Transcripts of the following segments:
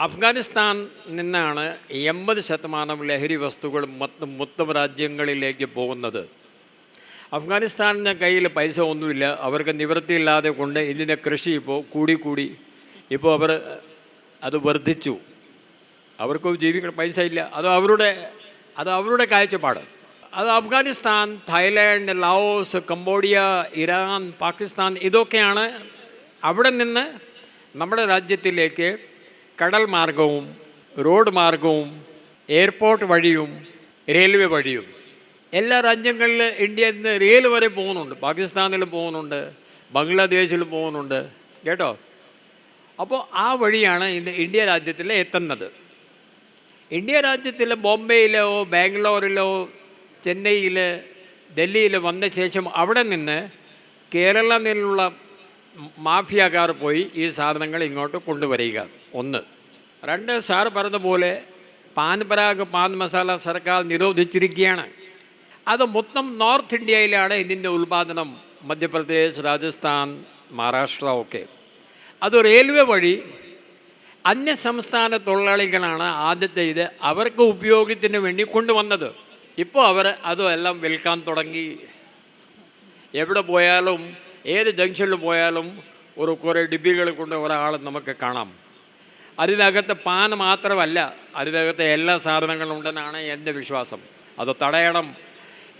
അഫ്ഗാനിസ്ഥാൻ നിന്നാണ് എൺപത് ശതമാനം ലഹരി വസ്തുക്കൾ മൊത്തം മൊത്തം രാജ്യങ്ങളിലേക്ക് പോകുന്നത്. അഫ്ഗാനിസ്ഥാനിന്റെ കയ്യിൽ പൈസ ഒന്നുമില്ല. അവർക്ക് നിവൃത്തിയില്ലാതെ കൊണ്ട് ഇതിന്റെ കൃഷി ഇപ്പോൾ കൂടി കൂടി ഇപ്പോൾ അവർ അത് വർദ്ധിച്ചു. അവർക്ക് ജീവിക്കാൻ പൈസ ഇല്ല. അത് അവരുടെ അത് അവരുടെ കാഴ്ചപ്പാട്. അത് Afghanistan Thailand Laos Cambodia Iran Pakistan ഇതൊക്കെയാണ് അവിടെ നിന്ന് നമ്മുടെ രാജ്യത്തിലേക്ക് കടൽ മാർഗവും റോഡ് മാർഗവും എയർപോർട്ട് വഴിയും റെയിൽവേ വഴിയും. എല്ലാ രാജ്യങ്ങളിൽ ഇന്ത്യയിൽ നിന്ന് റെയിൽ വരെ പോകുന്നുണ്ട്. പാകിസ്ഥാനിൽ പോകുന്നുണ്ട്. ബംഗ്ലാദേശിൽ പോകുന്നുണ്ട്. കേട്ടോ? അപ്പോൾ ആ വഴിയാണ് ഇന്ത്യ രാജ്യത്തിൽ എത്തുന്നത്. ഇന്ത്യ രാജ്യത്തിൽ ബോംബെയിലോ ബാംഗ്ലൂരിലോ ചെന്നൈയിൽ ഡൽഹിയിൽ വന്ന ശേഷം അവിടെ നിന്ന് കേരളത്തിലുള്ള മാഫിയക്കാർ പോയി ഈ സാധനങ്ങൾ ഇങ്ങോട്ട് കൊണ്ടുവരിക. ഒന്ന്. രണ്ട് സാർ പറഞ്ഞതുപോലെ പാൻ പരാഗ് പാൻ മസാല സർക്കാർ നിരോധിച്ചിരിക്കുകയാണ്. അത് മൊത്തം നോർത്ത് ഇന്ത്യയിലാണ് ഇതിന്റെ ഉൽപ്പാദനം മധ്യപ്രദേശ് രാജസ്ഥാൻ മഹാരാഷ്ട്ര ഒക്കെ. അത് റെയിൽവേ വഴി അന്യ സംസ്ഥാന തൊഴിലാളികളാണ് ആദ്യത്തെ ഇത് അവർക്ക് ഉപയോഗത്തിന് വേണ്ടി കൊണ്ടുവന്നത്. ഇപ്പോൾ അവർ അതുമെല്ലാം വിൽക്കാൻ തുടങ്ങി. എവിടെ പോയാലും ഏത് ജംഗ്ഷനിൽ പോയാലും ഒരു കുറേ ഡിബികൾ കൊണ്ട് ഒരാൾ നമുക്ക് കാണാം. അതിനകത്ത് പാൻ മാത്രമല്ല അതിനകത്ത് എല്ലാ സാധനങ്ങളും ഉണ്ടെന്നാണ് എന്റെ വിശ്വാസം. അത് തടയണം.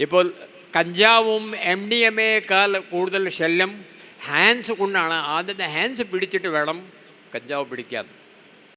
ഇപ്പോൾ കഞ്ചാവും എം ഡി എം എക്കാൾ കൂടുതൽ ശല്യം ഹാൻഡ്സ് കൊണ്ടാണ്. ആദ്യത്തെ ഹാൻഡ്സ് പിടിച്ചിട്ട് വേണം കഞ്ചാവ് പിടിക്കാൻ.